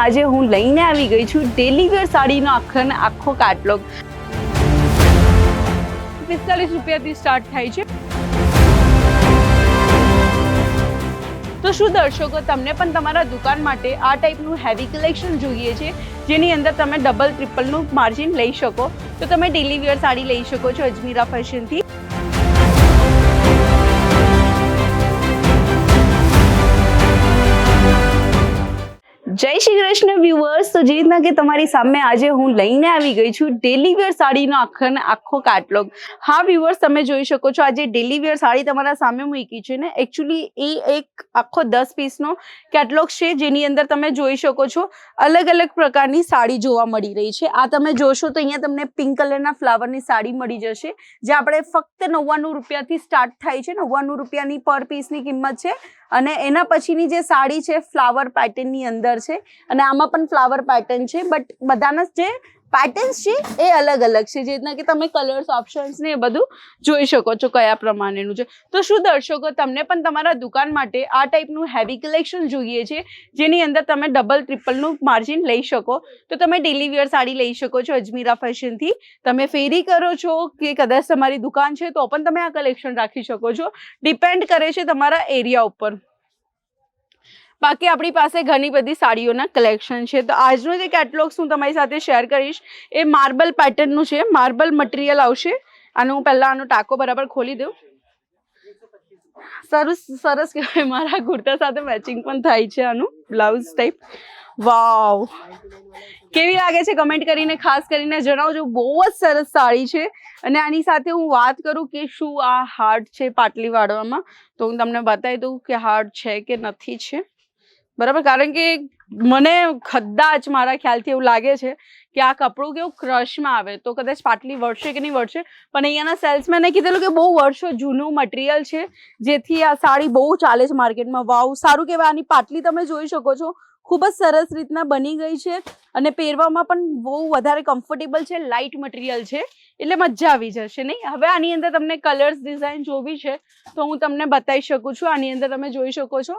આજે હું લઈને આવી ગઈ છું ડેલી વેર સાડીનો આખો આખો કેટલોગ પિસ્તાલીસ રૂપિયાથી સ્ટાર્ટ થાય છે. તો શું દર્શકો, તમને પણ તમારા દુકાન માટે આ ટાઈપનું હેવી કલેક્શન જોઈએ છે, જેની અંદર તમે ડબલ ટ્રિપલનું માર્જિન લઈ શકો. તો તમે ડેલી વેર સાડી લઈ શકો છો અજમીરા ફેશનથી જય શ્રી કૃષ્ણ વ્યુઅર્સ તો જે રીતના કે તમારી સામે આજે હું લઈને આવી ગઈ છું ડેલી વેર સાડીનો આખો આખો કેટલોગ હા વ્યુઅર્સ તમે જોઈ શકો છો, આજે ડેલી સાડી તમારા સામે મૂકી છે ને. એકચ્યુઅલી એ એક આખો દસ પીસનો કેટલોગ છે, જેની અંદર તમે જોઈ શકો છો અલગ અલગ પ્રકારની સાડી જોવા મળી રહી છે. આ તમે જોશો તો અહીંયા તમને પિંક કલરના ફ્લાવરની સાડી મળી જશે, જે આપણે ફક્ત નવ્વાણું રૂપિયાથી સ્ટાર્ટ થાય છે. નવ્વાણું રૂપિયાની પર પીસની કિંમત છે. અને એના પછીની જે સાડી છે ફ્લાવર પેટર્નની અંદર છે. અને આમાં પણ ફ્લાવર પેટર્ન છે બટ બધાના જે પેટર્ન્સ છે એ અલગ અલગ છે. જે રીતના કે તમે કલર્સ ઓપ્શન્સ ને એ બધું જોઈ શકો છો કયા પ્રમાણેનું છે. તો શું દર્શકો, તમને પણ તમારા દુકાન માટે આ ટાઈપનું હેવી કલેક્શન જોઈએ છે, જેની અંદર તમે ડબલ ટ્રિપલનું માર્જિન લઈ શકો. તો તમે ડેલી વેર સાડી લઈ શકો છો અજમીરા ફેશનથી તમે ફેરી કરો છો કે કદાચ તમારી દુકાન છે તો પણ તમે આ કલેક્શન રાખી શકો છો. ડિપેન્ડ કરે છે તમારા એરિયા ઉપર. બાકી આપણી પાસે ઘણી બધી સાડીઓના કલેક્શન છે. તો આજનો જે કેટલોગ્સ હું તમારી સાથે શેર કરીશ, એ માર્બલ પેટર્નનું છે. માર્બલ મટીરિયલ આવશે. અને હું પહેલાં આનો ટાંકો બરાબર ખોલી દઉં. સરસ સરસ કહેવાય. મારા કુર્તા સાથે મેચિંગ પણ થાય છે આનું બ્લાઉઝ ટાઈપ વાવ કેવી લાગે છે કમેન્ટ કરીને, ખાસ કરીને જણાવજો. બહુ જ સરસ સાડી છે. અને આની સાથે હું વાત કરું કે શું આ હાર્ડ છે પાટલી વાળવામાં. તો હું તમને બતાવી દઉં કે હાર્ડ છે કે નથી છે. બરાબર? કારણ કે મને કદાચ મારા ખ્યાલથી એવું લાગે છે કે આ કપડું કેવું ક્રશમાં આવે. તો કદાચ પાટલી વળશે કે નહીં વળશે? પણ અહીંયાના સેલ્સમેને કીધેલું કે બહુ વર્ષો જૂનું મટીરિયલ છે, જેથી આ સાડી બહુ ચાલે છે માર્કેટમાં. વાવ, સારું કહેવાય. આની પાટલી તમે જોઈ શકો છો. ખૂબ જ સરસ રીતના બની ગઈ છે અને પહેરવામાં પણ બહુ વધારે કમ્ફર્ટેબલ છે લાઇટ મટીરિયલ છે. એટલે મજા આવી જશે નહીં? હવે આની અંદર તમને કલર્સ ડિઝાઇન જોવી છે, તો હું તમને બતાવી શકું છું. આની અંદર તમે જોઈ શકો છો.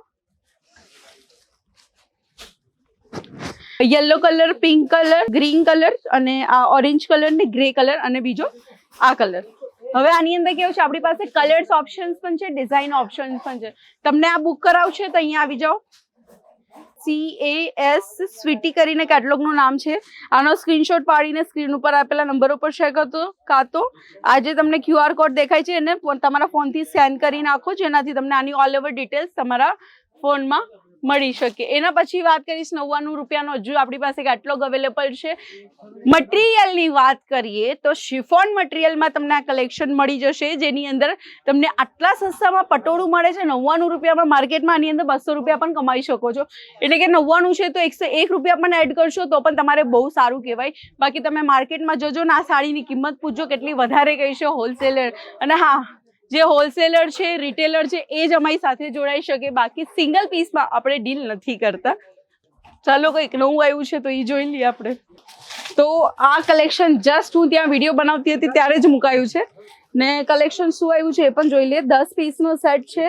Yellow colour pink colour green colour અને આ ઓરેન્જ કલર ને ગ્રે કલર અને બીજો આ કલર હવે આની અંદર કેવું છે? આપણી પાસે કલર્સ ઓપ્શન્સ પણ છે ડિઝાઇન ઓપ્શન્સ પણ છે. તમને આ બુક કરાવશે તો અહીંયા આવી જાઓ. સી એ એસ સ્વીટી કરીને કેટલોગનું નામ છે. આનો સ્ક્રીનશોટ પાડીને સ્ક્રીન ઉપર આપેલા નંબર ઉપર શેર કરતો કાં તો આજે તમને ક્યુઆર કોડ દેખાય છે, એને તમારા ફોનથી સ્કેન કરી નાખો, જેનાથી તમને આની ઓલ ઓવર ડિટેલ્સ તમારા ફોનમાં મળી શકે. એના પછી વાત કરીશ નવ્વાણું રૂપિયાનો. હજુ આપણી પાસે કેટલોગ અવેલેબલ છે. મટીરિયલની વાત કરીએ તો શિફોન મટીરિયલમાં તમને આ કલેક્શન મળી જશે. જેની અંદર તમને આટલા સસ્તામાં પટોળું મળે છે. નવ્વાણું રૂપિયામાં માર્કેટમાં આની અંદર બસો રૂપિયા પણ કમાઈ શકો છો. એટલે કે નવ્વાણું છે તો એકસો એક રૂપિયા પણ એડ કરશો તો પણ તમારે બહુ સારું કહેવાય. બાકી તમે માર્કેટમાં જજો ને આ સાડીની કિંમત પૂછજો કેટલી વધારે કહીશો હોલસેલર અને હા જે હોલસેલર છે રિટેલર છે, એ જ અમારી સાથે જોડાઈ શકે. બાકી સિંગલ પીસમાં આપણે ડીલ નથી કરતા. ચાલો કંઈક નવું આવ્યું છે તો એ જોઈ લઈએ આપણે. તો આ કલેક્શન જસ્ટ હું ત્યાં વીડિયો બનાવતી હતી, ત્યારે જ મુકાયું છે. ને કલેક્શન શું આવ્યું છે એ પણ જોઈ લઈએ. દસ પીસનો સેટ છે.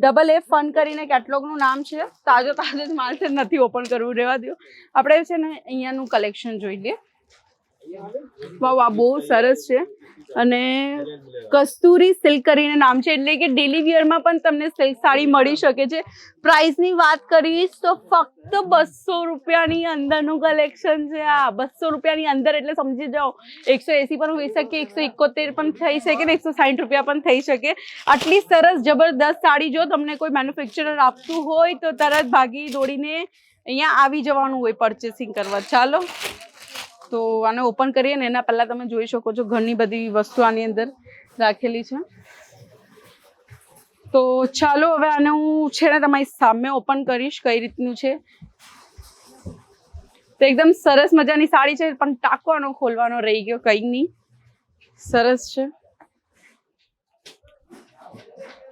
ડબલ એફ ફન કરીને કેટલોગનું નામ છે. તાજો તાજો જ માલ છે નથી ઓપન કરવું, રહેવા દો આપણે છે ને અહીંયાનું કલેક્શન જોઈ લઈએ. વાહ આ બહુ સરસ છે. અને કસ્તુરી સિલ્ક કરીને નામ છે. એટલે કે ડેલી વિયરમાં પણ તમને સિલ્ક સાડી મળી શકે છે. પ્રાઇસની વાત કરીશ તો ફક્ત બસો રૂપિયાની અંદરનું કલેક્શન છે આ. બસો રૂપિયાની અંદર એટલે સમજી જાઓ. એકસો એસી પણ હોઈ શકે, એકસો એકોતેર પણ થઈ શકે ને એકસો સાઠ રૂપિયા પણ થઈ શકે. આટલી સરસ જબરદસ્ત સાડી જો તમને કોઈ મેન્યુફેક્ચરર આપતું હોય તો તરત ભાગી દોડીને અહીંયા આવી જવાનું હોય પરચેસિંગ કરવા. ચાલો. તો આને ઓપન કરીએ ને એના પહેલા તમે જોઈ શકો છો ઘણી બધી વસ્તુ આની અંદર રાખેલી છે. તો ચાલો હવે આને હું છે ને તમારી સામે ઓપન કરીશ કઈ રીતનું છે. તો એકદમ સરસ મજાની સાડી છે, પણ ટાંકવાનો ખોલવાનો રહી ગયો, કઈ નહીં. સરસ છે.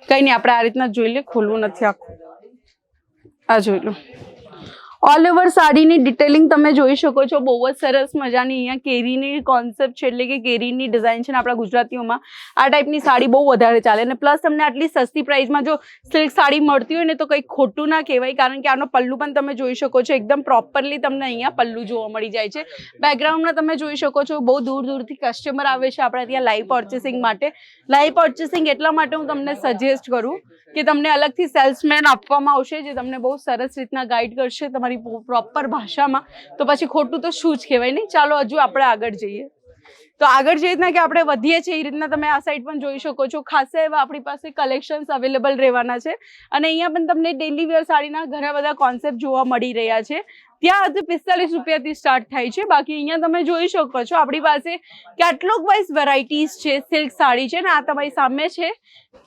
કઈ નહીં, આપણે આ રીતના જોઈ લે, ખોલવું નથી આખું. આ જોઈ લો. ઓલ ઓવર સાડીની ડિટેલિંગ તમે જોઈ શકો છો. બહુ જ સરસ મજાની અહીંયા કેરીની કોન્સેપ્ટ છે. એટલે કે કેરીની ડિઝાઇન છે ને આપણા ગુજરાતીઓમાં. આ ટાઈપની સાડી બહુ વધારે ચાલે. અને પ્લસ તમને આટલી સસ્તી પ્રાઇસમાં જો સિલ્ક સાડી મળતી હોય ને તો કંઈ ખોટું ના કહેવાય. કારણ કે આનો પલ્લુ પણ તમે જોઈ શકો છો. એકદમ પ્રોપરલી તમને અહીંયા પલ્લુ જોવા મળી જાય છે. બેકગ્રાઉન્ડમાં તમે જોઈ શકો છો. બહુ દૂર દૂરથી કસ્ટમર આવે છે આપણા ત્યાં લાઈવ પર્ચેસિંગ માટે. લાઈવ પર્ચેસિંગ એટલા માટે હું તમને સજેસ્ટ કરું કે તમને અલગથી સેલ્સમેન આપવામાં આવશે જે તમને બહુ સરસ રીતના ગાઈડ કરશે. તમારી પ્રોપર ભાષામાં. તો પછી ખોટું તો શું જ કહેવાય, નહીં? ચાલો હજુ આપણે આગળ જઈએ. તો આગળ જે રીતના કે આપણે વધીએ છીએ, એ રીતના તમે આ સાઈડ પણ જોઈ શકો છો. ખાસા એવા આપણી પાસે કલેક્શન્સ અવેલેબલ રહેવાના છે. અને અહીંયા પણ તમને ડેલી વેર સાડીના ઘણા બધા કોન્સેપ્ટ જોવા મળી રહ્યા છે. ત્યાં હજુ પિસ્તાલીસ રૂપિયાથી સ્ટાર્ટ થાય છે. બાકી અહીંયા તમે જોઈ શકો છો, આપણી પાસે કેટલોગ વાઇઝ વેરાયટીઝ છે. સિલ્ક સાડી છે ને, આ તમારી સામે છે.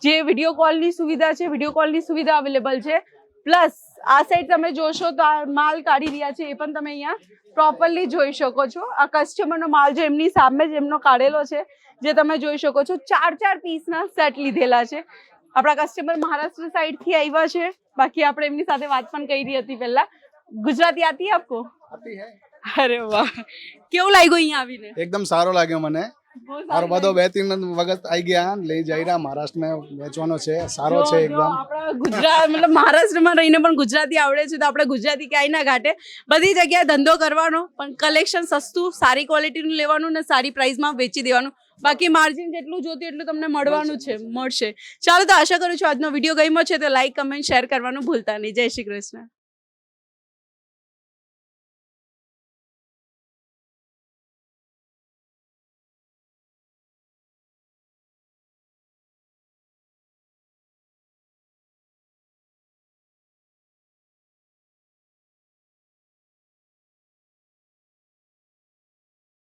જે વીડિયો કોલની સુવિધા છે વીડિયો કોલની સુવિધા અવેલેબલ છે. પ્લસ આ સાઈડ તમે જોશો તો આ માલ કાઢી રહ્યા છે એ પણ તમે અહીંયા પ્રોપરલી જોઈ શકો છો. આ કસ્ટમરનો માલ જે એમની સામે જ એમનો કાઢેલો છે જે તમે જોઈ શકો છો ચાર ચાર પીસના સેટ લીધેલા છે. આપણા કસ્ટમર મહારાષ્ટ્ર સાઈડથી આવ્યા છે. બાકી આપણે એમની સાથે વાત પણ કરી હતી પહેલા. ગુજરાતી આતી આપકો? અરે વાહ. કેવું લાગ્યું અહીંયા આવીને? એકદમ સારો લાગ્યો મને. મારો બધો બે ત્રણ વખત આવી ગયા લઈ જઈ રહ્યા મહારાષ્ટ્રમાં વેચવાનો છે સારો છે એકદમ. ગુજરાત મતલબ મહારાષ્ટ્રમાં રહીને પણ ગુજરાતી આવડે છે તો આપણે ગુજરાતી ક્યાંય ના ઘાટે. બધી જગ્યાએ ધંધો કરવાનો પણ કલેક્શન સસ્તું સારી ક્વોલિટીનું લેવાનું ને સારી પ્રાઇસમાં વેચી દેવાનું. બાકી માર્જિન જેટલું જોતું એટલું તમને મળવાનું છે મળશે. ચાલો તો આશા કરું છું આજનો વીડિયો ગમ્યો છે તો લાઈક કમેન્ટ શેર કરવાનું ભૂલતા નહીં. જય શ્રી કૃષ્ણ.